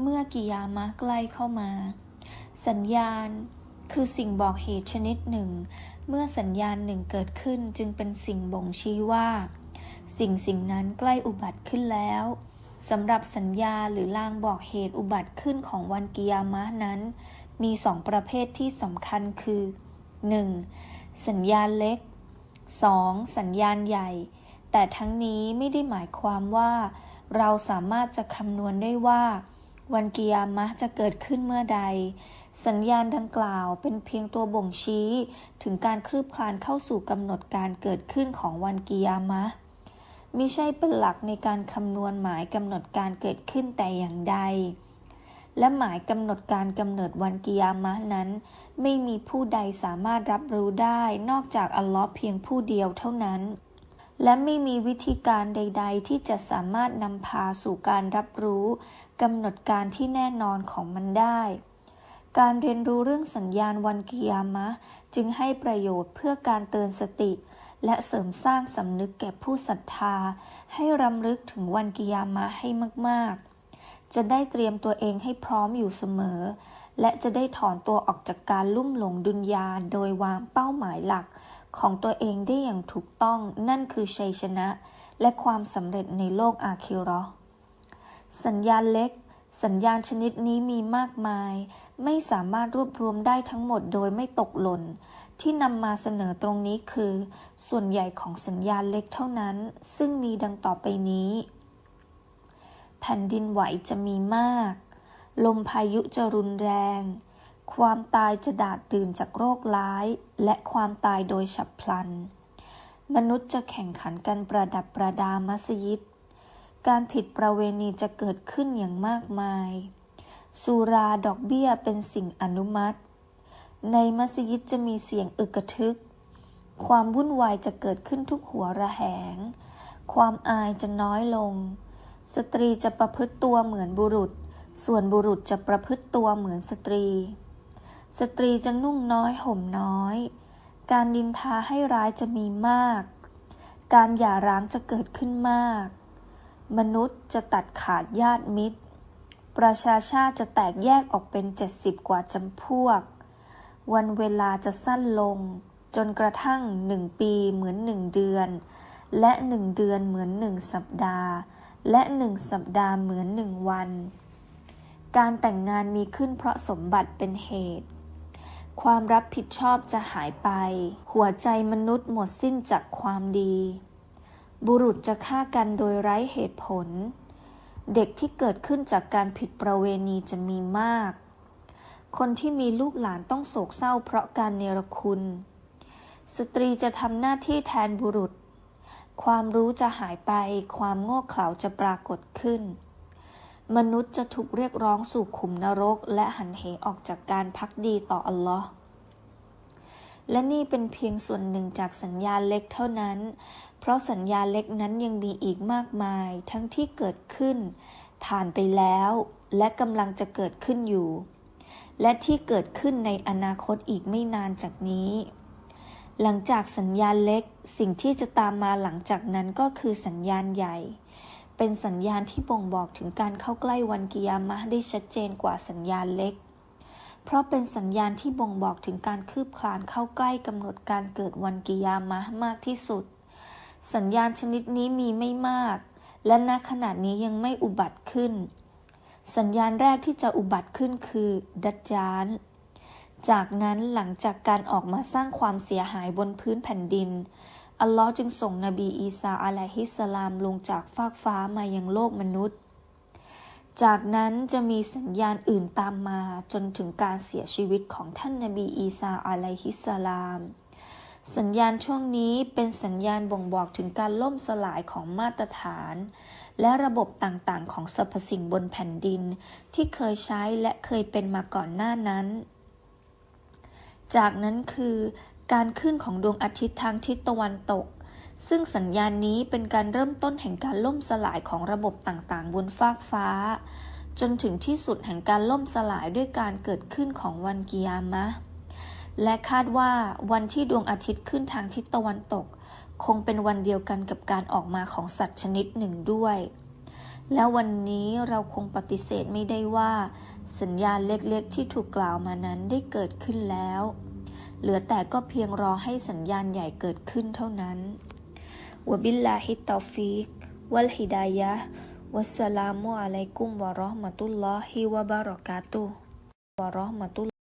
เมื่อกิยามะใกล้เข้ามา สัญญาณคือสิ่งบอกเหตุชนิดหนึ่ง เมื่อสัญญาณหนึ่งเกิดขึ้นจึงเป็นสิ่งบ่งชี้ว่า สิ่งสิ่งนั้นใกล้อุบัติขึ้นแล้วสำหรับสัญญาหรือลางบอกเหตุอุบัติขึ้นของวันกิยามะนั้น มีสองประเภทที่สำคัญคือ 1. สัญญาณเล็ก 2. สัญญาณใหญ่ แต่ทั้งนี้ไม่ได้หมายความว่า เราสามารถจะคำนวณได้ว่า วันกิยามะจะเกิดขึ้นเมื่อใด สัญญาณดังกล่าวเป็นเพียงตัวบ่งชี้ ถึงการคลืบคลานเข้าสู่กำหนดการเกิดขึ้นของวันกิยามะมิใช่เป็นหลักในการคำนวณหมายกำหนดการเกิดขึ้นแต่อย่างใด และหมายกำหนดการกำเนิดวันกิยามะนั้น ไม่มีผู้ใดสามารถรับรู้ได้นอกจากอัลลอฮ์เพียงผู้เดียวเท่านั้น และไม่มีวิธีการใด ๆ ที่จะสามารถนำพาสู่การรับรู้กำหนดการที่แน่นอนของมันได้ การเรียนรู้เรื่องสัญญาณวันกิยามะ จึงให้ประโยชน์เพื่อการเตือนสติ และเสริมสร้างสำนึกแก่ผู้ศรัทธา ให้รำลึกถึงวันกิยามะให้มาก ๆ จะได้เตรียมตัวเองให้พร้อมอยู่เสมอ และจะได้ถอนตัวออกจากการลุ่มหลงดุนยาโดยวางเป้าหมายหลัก ของตัวเองได้อย่างถูกต้องนั่นคือชัยชนะ และความสำเร็จในโลกอาคิราะห์สัญญาณเล็ก สัญญาณชนิดนี้มีมากมาย ไม่สามารถรวบรวมได้ทั้งหมดโดยไม่ตกหล่น ที่นำมาเสนอตรงนี้คือ ส่วนใหญ่ของสัญญาณเล็กเท่านั้น ซึ่งมีดังต่อไปนี้ แผ่นดินไหวจะมีมาก ลมพายุจะรุนแรง ความตายจะดาดดื่นจากโรคร้าย และความตายโดยฉับพลัน มนุษย์จะแข่งขันกันประดับประดามัสยิด การผิดประเวณีจะเกิดขึ้นอย่างมากมาย สุราดอกเบี้ยเป็นสิ่งอนุมัติ ในมัสยิดจะมีเสียงอึกกระทึก ความวุ่นวายจะเกิดขึ้นทุกหัวระแหง ความอายจะน้อยลง สตรีจะประพฤติตัวเหมือนบุรุษ ส่วนบุรุษจะประพฤติตัวเหมือนสตรี สตรีจะนุ่งน้อยห่มน้อย การดินทาให้ร้ายจะมีมาก การหย่าร้างจะเกิดขึ้นมาก มนุษย์จะตัดขาดญาติมิตร ประชาชาติจะแตกแยกออกเป็นเจ็ดสิบกว่าจำพวก วันเวลาจะสั้นลง จนกระทั่งหนึ่งปีเหมือนหนึ่งเดือน และหนึ่งเดือนเหมือนหนึ่งสัปดาห์ และหนึ่งสัปดาห์เหมือนหนึ่งวัน การแต่งงานมีขึ้นเพราะสมบัติเป็นเหตุ ความรับผิดชอบจะหายไป หัวใจมนุษย์หมดสิ้นจากความดี บุรุษจะฆ่ากันโดยไร้เหตุผล เด็กที่เกิดขึ้นจากการผิดประเวณีจะมีมาก คนที่มีลูกหลานต้องโศกเศร้าเพราะการเนรคุณ สตรีจะทำหน้าที่แทนบุรุษ ความรู้จะหายไป ความโง่เขลาจะปรากฏขึ้น มนุษย์จะถูกเรียกร้องสู่ขุมนรก และหันเหออกจากการพักดีต่ออัลลอฮ์และนี่เป็นเพียงส่วนหนึ่งจากสัญญาเล็กเท่านั้น เพราะสัญญาเล็กนั้นยังมีอีกมากมาย ทั้งที่เกิดขึ้น ผ่านไปแล้ว และกำลังจะเกิดขึ้นอยู่ และที่เกิดขึ้นในอนาคตอีกไม่นานจากนี้ หลังจากสัญญาเล็ก สิ่งที่จะตามมาหลังจากนั้นก็คือสัญญาณใหญ่ เป็นสัญญาณที่บ่งบอกถึงการเข้าใกล้วันกิยามะได้ชัดเจนกว่าสัญญาณเล็ก เพราะเป็นสัญญาณที่บ่งบอกถึงการคืบคลานเข้าใกล้กำหนดการเกิดวันกิยามะมากที่สุด สัญญาณชนิดนี้มีไม่มาก และณขณะนี้ยังไม่อุบัติขึ้น สัญญาณแรกที่จะอุบัติขึ้นคือ ดัจจาน จากนั้นหลังจากการออกมาสร้างความเสียหายบนพื้นแผ่นดิน อัลลอฮ์จึงส่งนบีอีสาอะลัยฮิสสลามลงจากฟากฟ้ามายังโลกมนุษย์ จากนั้นจะมีสัญญาณอื่นตามมาจนถึงการเสียชีวิตของท่านนบีอีสาอะลัยฮิสสลาม สัญญาณช่วงนี้เป็นสัญญาณบ่งบอกถึงการล่มสลายของมาตรฐาน และระบบต่างๆ ของสรรพสิ่งบนแผ่นดิน ที่เคยใช้และเคยเป็นมาก่อนหน้านั้น จากนั้นคือการขึ้นของดวงอาทิตย์ทางทิศตะวันตก ซึ่งสัญญาณนี้เป็นการเริ่มต้นแห่งการล่มสลายของระบบต่างๆ บนฟากฟ้า จนถึงที่สุดแห่งการล่มสลายด้วยการเกิดขึ้นของวันกิยามะ และคาดว่าวันที่ดวงอาทิตย์ขึ้นทางทิศตะวันตก คงเป็นวันเดียวกันกับการออกมาของสัตว์ชนิดหนึ่งด้วย แล้ววันนี้เราคงปฏิเสธไม่ได้ว่า สัญญาณเล็กๆที่ถูกกล่าวมานั้นได้เกิดขึ้นแล้ว เหลือแต่ก็เพียงรอให้สัญญาณใหญ่เกิดขึ้นเท่านั้นวบิลลาฮิตตอฟิกวัลฮิดายะวัสสลามุอะลัยกุมวะราะห์มะตุลลอฮิวะบะเราะกาตุฮ์วะราะห์มะตุล